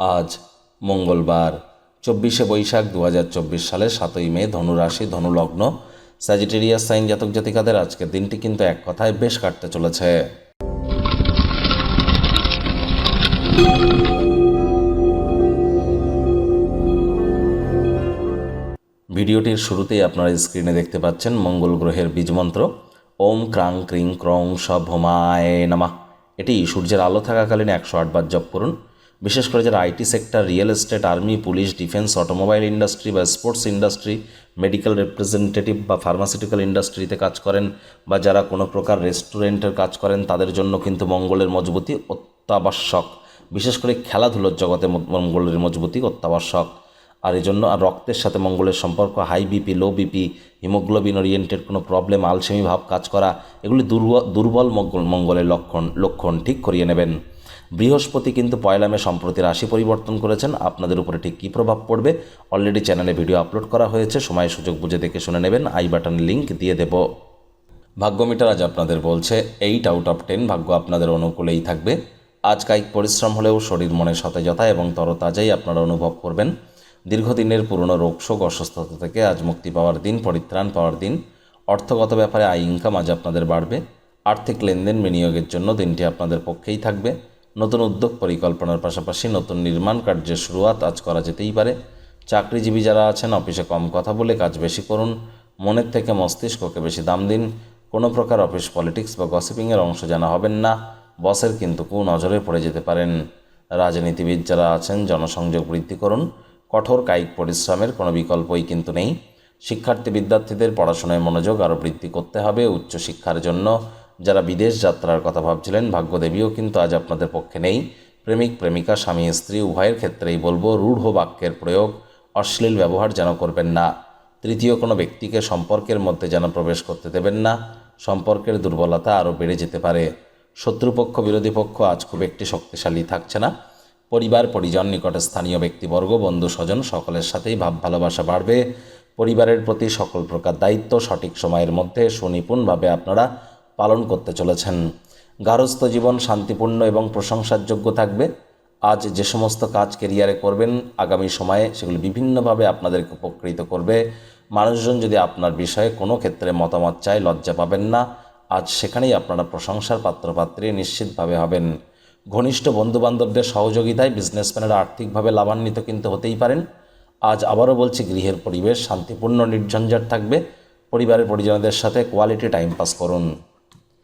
আজ মঙ্গলবার, চব্বিশে বৈশাখ দু হাজার চব্বিশ সালের সাতই মে, ধনুরাশি, ধনুলগ্ন স্যাজিটেরিয়াস সাইন জাতক জাতিকাদের আজকের দিনটি কিন্তু এক কথায় বেশ কাটতে চলেছে। ভিডিওটির শুরুতেই আপনারা স্ক্রিনে দেখতে পাচ্ছেন মঙ্গল গ্রহের বীজমন্ত্র ওম ক্রাং ক্রিং ক্রং সভমায় নামা। এটি সূর্যের আলো থাকাকালীন একশো আটবার জপ করুন। বিশেষ করে যারা IT sector, real estate, army, police, defence, automobile industry বা স্পোর্টস ইন্ডাস্ট্রি, মেডিকেল রিপ্রেজেন্টেটিভ বা ফার্মাসিউটিক্যাল ইন্ডাস্ট্রিতে কাজ করেন বা যারা কোনো প্রকার রেস্টুরেন্টের কাজ করেন, তাদের জন্য কিন্তু মঙ্গলের মজবুতি অত্যাবশ্যক। বিশেষ করে খেলাধুলোর জগতে মঙ্গলের মজবুতি অত্যাবশ্যক। আর এই জন্য আর রক্তের সাথে মঙ্গলের সম্পর্ক, high BP, low BP, haemoglobin oriented কোনো প্রবলেম, আলসেমি ভাব কাজ করা, এগুলি দুর্বল মঙ্গল, মঙ্গলের লক্ষণ লক্ষণ ঠিক করিয়ে নেবেন। বৃহস্পতি কিন্তু পয়লা মে সম্প্রতি রাশি পরিবর্তন করেছেন। আপনাদের উপরে ঠিক কী প্রভাব পড়বে? অলরেডি চ্যানেলে ভিডিও আপলোড করা হয়েছে। সময় সুযোগ বুঝে দেখে শুনে নেবেন। আই বাটন লিঙ্ক দিয়ে দেবো। ভাগ্যমিটার আজ আপনাদের বলছে এইট আউট অফ টেন ভাগ্য আপনাদের অনুকূলেই থাকবে। আজ কায়িক পরিশ্রম হলেও শরীর মনে সতেজতা এবং তরতাজাই আপনারা অনুভব করবেন। দীর্ঘদিনের পুরনো রোগশোক অসুস্থতা থেকে আজ মুক্তি পাওয়ার দিন, পরিত্রাণ পাওয়ার দিন। অর্থগত ব্যাপারে আয় ইনকাম আজ আপনাদের বাড়বে। আর্থিক লেনদেন বিনিয়োগের জন্য দিনটি আপনাদের পক্ষেই থাকবে। নতুন উদ্যোগ পরিকল্পনার পাশাপাশি নতুন নির্মাণ কার্যের শুরুয়াত আজ করা যেতেই পারে। চাকরিজীবী যারা আছেন, অফিসে কম কথা বলে কাজ বেশি করুন, মনের থেকে মস্তিষ্ককে বেশি দাম দিন। কোনো প্রকার অফিস পলিটিক্স বা গসিপিংয়ের অংশ জানা হবেন না, বসের কিন্তু কু নজরে পড়ে যেতে পারেন। রাজনীতিবিদ যারা আছেন, জনসংযোগ বৃদ্ধি করুন, কঠোর কায়িক পরিশ্রমের কোনো বিকল্পই কিন্তু নেই। শিক্ষার্থী বিদ্যার্থীদের পড়াশোনায় মনোযোগ আরও বৃদ্ধি করতে হবে উচ্চশিক্ষার জন্য। যারা বিদেশ যাত্রার কথা ভাবছিলেন, ভাগ্যদেবীও কিন্তু আজ আপনাদের পক্ষে নেই। প্রেমিক, প্রেমিকা, স্বামী, স্ত্রী, উভয়ের ক্ষেত্রেই বলব, রূঢ় বাক্যের প্রয়োগ, অশ্লীল ব্যবহার যেন করবেন না। তৃতীয়, কোনো ব্যক্তিকে সম্পর্কের মধ্যে যেন প্রবেশ করতে দেবেন না। সম্পর্কের দুর্বলতা আরও বেড়ে যেতে পারে। শত্রুপক্ষ, বিরোধী পক্ষ আজ খুব একটি শক্তিশালী থাকছে না। পরিবার, পরিজন, নিকটে স্থানীয় ব্যক্তিবর্গ, বন্ধু, স্বজন সকলের সাথেই ভাব, ভালোবাসা বাড়বে। পরিবারের প্রতি সকল প্রকার দায়িত্ব সঠিক সময়ের মধ্যে সুনিপুণভাবে আপনারা পালন করতে চলেছেন। গার্হস্থ্য জীবন শান্তিপূর্ণ এবং প্রশংসার যোগ্য থাকবে। আজ যে সমস্ত কাজ কেরিয়ারে করবেন, আগামী সময়ে সেগুলি বিভিন্নভাবে আপনাদেরকে উপকৃত করবে। মানুষজন যদি আপনার বিষয়ে কোনো ক্ষেত্রে মতামত চায়, লজ্জা পাবেন না। আজ সেখানেই আপনারা প্রশংসার পাত্রপাত্রী নিশ্চিতভাবে হবেন। ঘনিষ্ঠ বন্ধুবান্ধবদের সহযোগিতায় বিজনেসম্যানেরা আর্থিকভাবে লাভান্বিত কিন্তু হতেই পারেন। আজ আবারও বলছি, গৃহের পরিবেশ শান্তিপূর্ণ নির্ঝঞ্ঝাট থাকবে। পরিবারের পরিজনদের সাথে কোয়ালিটি টাইম পাস করুন।